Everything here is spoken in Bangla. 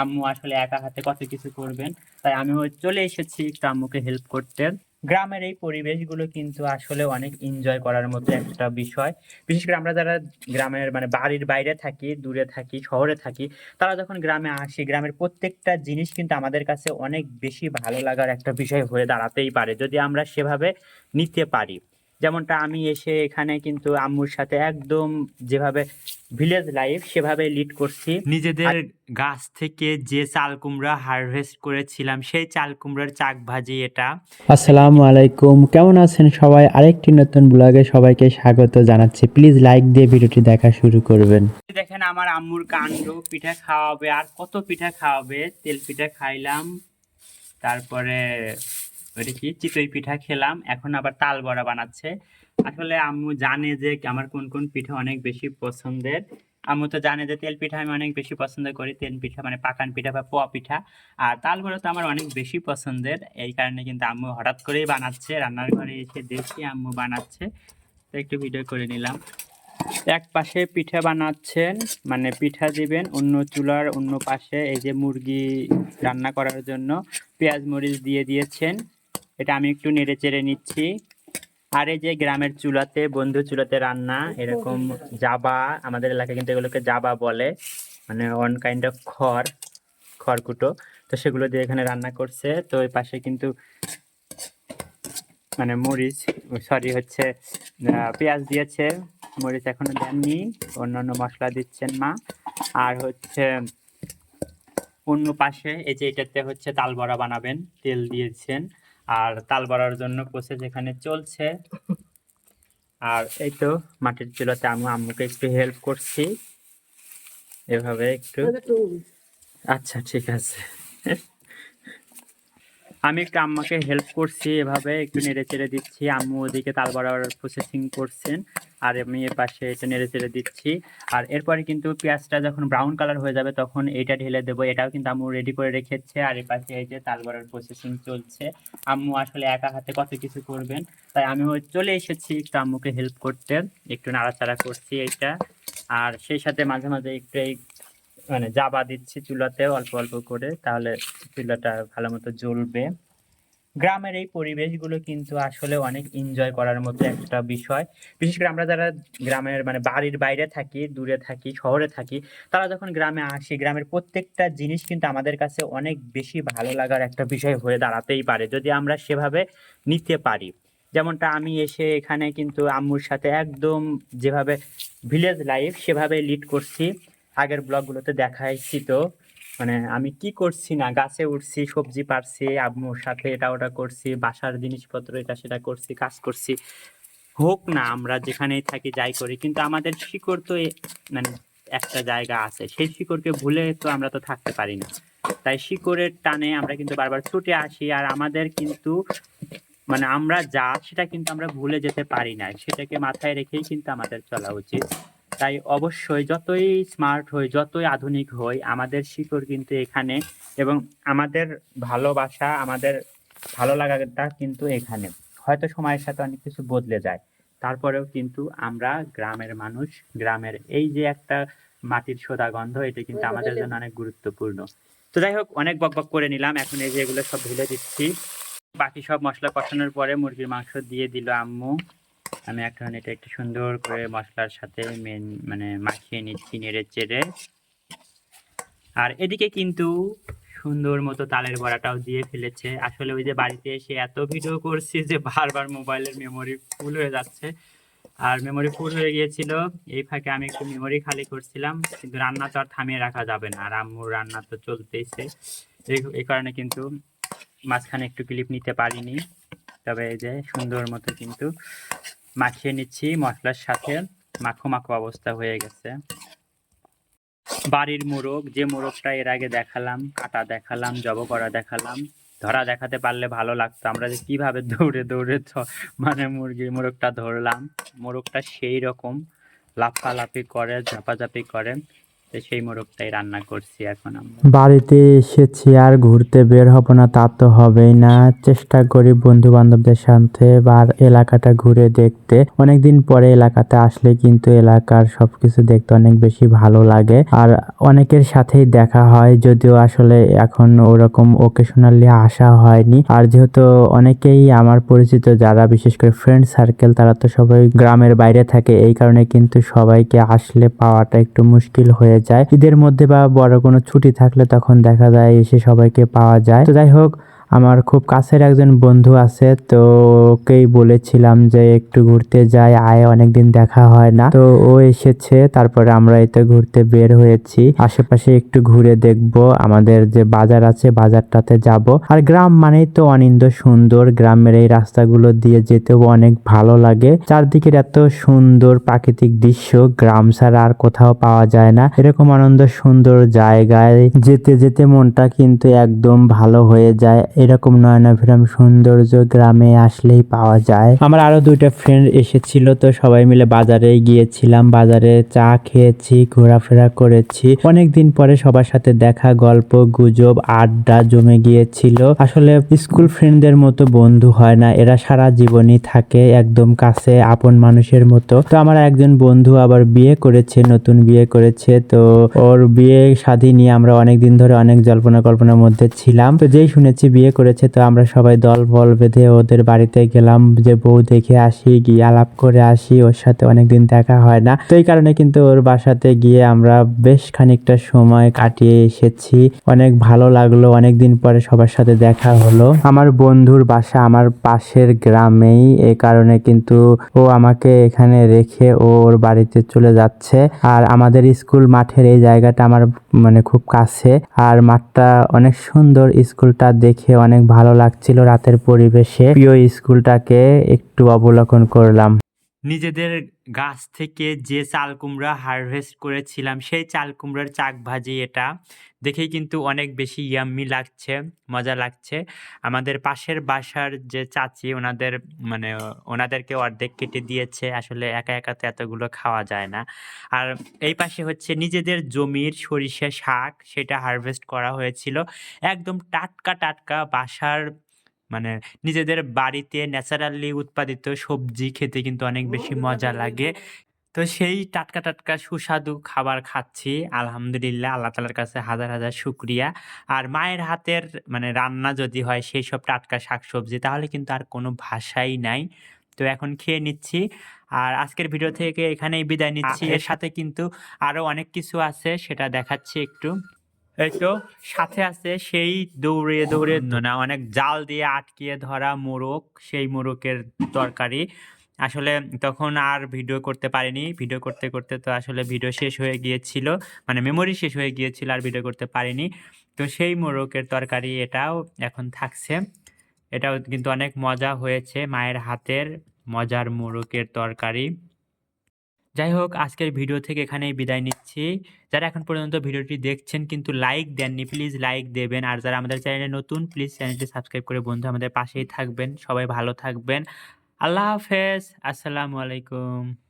আম্মু আসলে একা হাতে কত কিছু করবেন, তাই আমি চলে এসেছি একটু আম্মুকে হেল্প করতে। গ্রামের এই পরিবেশগুলো কিন্তু আসলে অনেক এনজয় করার মতো একটা বিষয়। বিশেষ করে আমরা যারা গ্রামের মানে বাড়ির বাইরে থাকি, দূরে থাকি, শহরে থাকি, তারা যখন গ্রামে আসি, গ্রামের প্রত্যেকটা জিনিস কিন্তু আমাদের কাছে অনেক বেশি ভালো লাগার একটা বিষয় হয়ে দাঁড়াতেই পারে, যদি আমরা সেভাবে নিতে পারি। যেমনটা আমি এসে এখানে কিন্তু আম্মুর সাথে একদম যেভাবে ভিলেজ লাইফ সেভাবে লিড করছি। নিজেদের গাছ থেকে যে চাল কুমড়া হারভেস্ট করেছিলাম সেই চাল কুমড়ার চাক ভাজি এটা। আসসালামু আলাইকুম কেমন আছেন সবাই? আরেকটি নতুন ব্লগে সবাইকে স্বাগত জানাচ্ছি। প্লিজ লাইক দিয়ে ভিডিওটি দেখা শুরু করবেন। দেখেন আমার আম্মুর কাণ্ড পিঠা খাওয়াবে আর কত পিঠা খাওয়াবে? তেল পিঠা খাইলাম তারপরে ওইটা কি চিতই পিঠা খেলাম, এখন আবার তাল বড়া বানাচ্ছে। আসলে আম্মু জানে যে আমার কোন কোন পিঠা অনেক বেশি পছন্দের। আম্মু তো জানে যে তেল পিঠা আমি অনেক বেশি পছন্দ করি, তেল পিঠা মানে পাকান পিঠা বা পোয়া পিঠা। আর তাল বড়া তো আমার অনেক বেশি পছন্দের, এই কারণে কিন্তু আম্মু হঠাৎ করেই বানাচ্ছে, রান্নার ঘরে এসে দেখি আম্মু বানাচ্ছে। তো একটু ভিডিও করে নিলাম। এক পাশে পিঠা বানাচ্ছেন মানে পিঠা দিবেন অন্য চুলার অন্য পাশে, এই যে মুরগি রান্না করার জন্য। পেঁয়াজ মরিচ দিয়ে দিয়েছেন। এটা আমি একটু নেড়ে চেড়ে নিচ্ছি। আর এই যে গ্রামের চুলাতে, বন্ধু চুলাতে রান্না, এরকম জাবা, আমাদের এলাকায় কিন্তু এগুলোকে জাবা বলে মানে ওয়ান কাইন্ড অফ খড়, খড়কুটো। তো সেগুলো দিয়ে এখানে রান্না করছে। তো ওই পাশে কিন্তু মানে মরিচ সরি হচ্ছে পেঁয়াজ দিয়েছে। মরিচ এখনও দেননি। অন্যান্য মশলা দিচ্ছেন মা। আর হচ্ছে, অন্য পাশে এই যে এটাতে হচ্ছে তাল বড়া বানাবেন, তেল দিয়েছেন। আর তাল বাড়ার জন্য প্রসেস এখানে চলছে। আর এই তো মাটির চুলাতে আমি আম্মুকে একটু হেল্প করছি। এভাবে একটু আচ্ছা ঠিক আছে। আমি একটু আম্মাকে হেল্প করছি এভাবে, একটু নেড়ে চেড়ে দিচ্ছি। আম্মু ওদিকে তাল বড়ার প্রসেসিং করছেন, আর আমি এর পাশে এটা নেড়ে চেড়ে দিচ্ছি। আর এরপরে কিন্তু পেঁয়াজটা যখন ব্রাউন কালার হয়ে যাবে, তখন এটা ঢেলে দেবো। এটাও কিন্তু আম্মু রেডি করে রেখেছে, আর এর পাশে এই যে তাল বড়ার প্রসেসিং চলছে। আম্মু আসলে একা হাতে কত কিছু করবেন, তাই আমি চলে এসেছি একটু আম্মুকে হেল্প করতে। একটু নাড়াচাড়া করছি এইটা। আর সেই সাথে মাঝে মাঝে একটু এই মানে জাবা দিচ্ছি চুলাতে অল্প অল্প করে, তাহলে চুলাটা ভালো মতো জ্বলবে। গ্রামের এই পরিবেশগুলো কিন্তু আসলে অনেক এনজয় করার মতো একটা বিষয়। বিশেষ করে আমরা যারা গ্রামের মানে বাড়ির বাইরে থাকি, দূরে থাকি, শহরে থাকি, তারা যখন গ্রামে আসি, গ্রামের প্রত্যেকটা জিনিস কিন্তু আমাদের কাছে অনেক বেশি ভালো লাগার একটা বিষয় হয়ে দাঁড়াতেই পারে, যদি আমরা সেভাবে নিতে পারি। যেমনটা আমি এসে এখানে কিন্তু আম্মুর সাথে একদম যেভাবে ভিলেজ লাইফ সেভাবে লিড করছি। আগের ব্লগগুলোতে দেখাইছি তো মানে আমি কি করছি না, গাছে উঠছি, সবজি পারছি আম্মুর সাথে এটা ওটা করছি, বাসার জিনিসপত্র এটা সেটা করছি, কাজ করছি। হোক না, আমরা যেখানেই থাকি যাই করি, কিন্তু আমাদের শিকড় তো মানে একটা জায়গা আছে। সেই শিকড়কে ভুলে তো আমরা তো থাকতে পারি না। তাই শিকড়ের টানে আমরা কিন্তু বারবার ছুটে আসি আর আমাদের কিন্তু মানে আমরা যা, সেটা কিন্তু আমরা ভুলে যেতে পারি না। সেটাকে মাথায় রেখেই কিন্তু আমাদের চলা উচিত। তাই অবশ্যই যতই স্মার্ট হই যতই আধুনিক হই আমাদের শিকড় কিন্তু এখানে এবং আমাদের ভালোবাসা আমাদের ভালো লাগাটা কিন্তু এখানে। হয়তো সময়ের সাথে অনেক কিছু বদলে যায়। তারপরেও কিন্তু আমরা গ্রামের মানুষ গ্রামের এই যে একটা মাটির সোদা গন্ধ এটা কিন্তু আমাদের জন্য অনেক গুরুত্বপূর্ণ। তো যাই হোক অনেক বক বক করে নিলাম। এখন এই যে এগুলো সব ঢেলে দিচ্ছি। বাকি সব মশলা কষানোর পরে মুরগির মাংস দিয়ে দিল আম্মু। আমি এখন এটা একটু সুন্দর করে মশলার সাথে মেন মানে মাখিয়ে নিচ্ছি নেড়ে চেড়ে। আর এদিকে কিন্তু সুন্দর মতো তালের বড়াটাও দিয়ে ফেলেছে। আসলে ওই যে বাড়িতে এসে এত ভিডিও করছি যে বারবার মোবাইলের মেমোরি ফুল হয়ে যাচ্ছে। আর মেমোরি ফুল হয়ে গিয়েছিল, এই ফাঁকে আমি একটু মেমোরি খালি করছিলাম, কিন্তু রান্না তো আর থামিয়ে রাখা যাবে না। আর আম্মুর রান্না তো চলতেইছে। এই কারণে কিন্তু মাঝখানে একটু ক্লিপ নিতে পারিনি। তবে এই যে সুন্দর মতো কিন্তু মাখিয়ে নিচ্ছি, মশলার সাথে মাখো মাখো অবস্থা হয়ে গেছে। বাড়ির মোরগ, যে মোরগটা এর আগে দেখালাম, কাটা দেখালাম, জব করা দেখালাম, ধরা দেখাতে পারলে ভালো লাগতো। আমরা যে কীভাবে দৌড়ে দৌড়ে মানে মুরগি, মোরগটা ধরলাম, মোরগটা সেই রকম লাফালাফি করে, ঝাপাঝাপি করে। সেই মোরগটাই রান্না করছি এখন আমরা। বাড়িতে এসেছি আর ঘুরতে বের হব না, তা তো হবেই না। চেষ্টা করি বন্ধু বান্ধবদের সাথে বা এলাকাটা ঘুরে দেখতে। অনেকদিন পরে এলাকাতে আসলে কিন্তু এলাকার সবকিছু দেখতে অনেক বেশি ভালো লাগে। আর অনেকের সাথেই দেখা হয়, যদিও আসলে এখন ওরকম ওকেশনালি আসা হয়নি। আর যেহেতু অনেকেই আমার পরিচিত যারা, বিশেষ করে ফ্রেন্ড সার্কেল তারা তো সবাই গ্রামের বাইরে থাকে। এই কারণে কিন্তু সবাইকে আসলে পাওয়াটা একটু মুশকিল হয়ে যায়। ঈদের মধ্যে বা বড় কোনো ছুটি থাকলে তখন দেখা যায় এসে সবাইকে পাওয়া যায়। তো যাই হোক আমার খুব কাছের একজন বন্ধু আছে তো ওকেই বলেছিলাম যে একটু ঘুরতে যাই, আয়, অনেকদিন দেখা হয় না। তো ও এসেছে, তারপরে আমরা এতে ঘুরতে বের হয়েছি। আশেপাশে একটু ঘুরে দেখব, আমাদের যে বাজার আছে, বাজারটাতে যাব। আর গ্রাম মানেই তো অনিন্দ সুন্দর, গ্রামের এই রাস্তাগুলো দিয়ে যেতেও অনেক ভালো লাগে। চারদিকের এত সুন্দর প্রাকৃতিক দৃশ্য, গ্রাম ছাড়া আর কোথাও পাওয়া যায় না। এরকম আনন্দ সুন্দর জায়গায় যেতে যেতে মনটা কিন্তু একদম ভালো হয়ে যায়। এরকম নয়নাভিরাম সৌন্দর্য গ্রামে আসলেই পাওয়া যায়। আমার আরও দুইটা ফ্রেন্ড এসেছিল তো সবাই মিলে বাজারে গিয়েছিলাম। বাজারে চা খেয়েছি, ঘোরাফেরা করেছি। অনেকদিন পরে সবার সাথে দেখা, গল্প, গুজব, আড্ডা জমে গিয়েছিল। আসলে স্কুল ফ্রেন্ডদের মতো বন্ধু হয় না। এরা সারা জীবনই থাকে একদম কাছে, আপন মানুষের মতো। তো আমার একজন বন্ধু আবার বিয়ে করেছে, নতুন বিয়ে করেছে। তো ওর বিয়ে শাদী নিয়ে আমরা অনেকদিন ধরে অনেক জল্পনা কল্পনার মধ্যে ছিলাম। তো যেই শুনেছি বিয়ে করেছে, তো আমরা সবাই দল বল বেঁধে ওদের বাড়িতে গেলাম। যে বউ দেখে আসি, গিয়ে আলাপ করে আসি, ওর সাথে অনেকদিন দেখা হয় না। তো এই কারণে কিন্তু ওর বাসাতে গিয়ে আমরা বেশ খানিকটা সময় কাটিয়ে এসেছি। অনেক ভালো লাগল, অনেকদিন পরে সবার সাথে দেখা হলো। আমার বন্ধুর বাসা আমার পাশের গ্রামেই এই কারণে কিন্তু ও আমাকে এখানে রেখে ওর বাড়িতে চলে যাচ্ছে। আর আমাদের স্কুল মাঠের এই জায়গাটা আমার মানে খুব কাছে। আর মাঠটা অনেক সুন্দর স্কুলটা দেখে অনেক ভালো লাগছিল রাতের পরিবেশে। প্রিয় স্কুলটাকে একটু অবলোকন করলাম। নিজেদের গাছ থেকে যে চাল কুমড়া হারভেস্ট করেছিলাম, সেই চাল কুমড়ার চাক ভাজি এটা দেখেই কিন্তু অনেক বেশি ইয়াম্মি লাগছে, মজা লাগছে। আমাদের পাশের বাসার যে চাচি, ওনাদের মানে ওনাদেরকে অর্ধেক কেটে দিয়েছে, আসলে একা একাতে এতগুলো খাওয়া যায় না। আর এই পাশে হচ্ছে নিজেদের জমির সরিষা শাক, সেটা হারভেস্ট করা হয়েছিল। একদম টাটকা টাটকা বাসার মানে নিজেদের বাড়িতে ন্যাচারালি উৎপাদিত সবজি খেতে কিন্তু অনেক বেশি মজা লাগে। তো সেই টাটকা টাটকা সুস্বাদু খাবার খাচ্ছি আলহামদুলিল্লাহ। আল্লাহ তালার কাছে হাজার হাজার শুক্রিয়া। আর মায়ের হাতের মানে রান্না যদি হয় সেই সব টাটকা শাকসবজি তাহলে কিন্তু আর কোনো ভাষাই নাই। তো এখন খেয়ে নিচ্ছি। আর আজকের ভিডিও থেকে এখানেই বিদায় নিচ্ছি। এর সাথে কিন্তু আরও অনেক কিছু আছে সেটা দেখাচ্ছি একটু। এই তো সাথে আছে সেই দৌড়ে দৌড়ে না অনেক জাল দিয়ে আটকিয়ে ধরা মোরগ সেই মোরগের তরকারি। আসলে তখন আর ভিডিও করতে পারিনি। ভিডিও করতে করতে তো আসলে ভিডিও শেষ হয়ে গিয়েছিল। মানে মেমোরি শেষ হয়ে গিয়েছিল আর ভিডিও করতে পারিনি। তো সেই মোরগের তরকারি এটাও এখন থাকছে। এটাও কিন্তু অনেক মজা হয়েছে মায়ের হাতের মজার মোরগের তরকারি। যাই হোক আজকের ভিডিও থেকে এখানেই বিদায় নিচ্ছি। যারা এখন পর্যন্ত ভিডিওটি দেখছেন কিন্তু লাইক দেননি প্লিজ লাইক দেবেন। আর যারা আমাদের চ্যানেলে নতুন প্লিজ চ্যানেলটি সাবস্ক্রাইব করে বন্ধু আমাদের পাশেই থাকবেন। সবাই ভালো থাকবেন। আল্লাহ হাফেজ, আসসালামু আলাইকুম।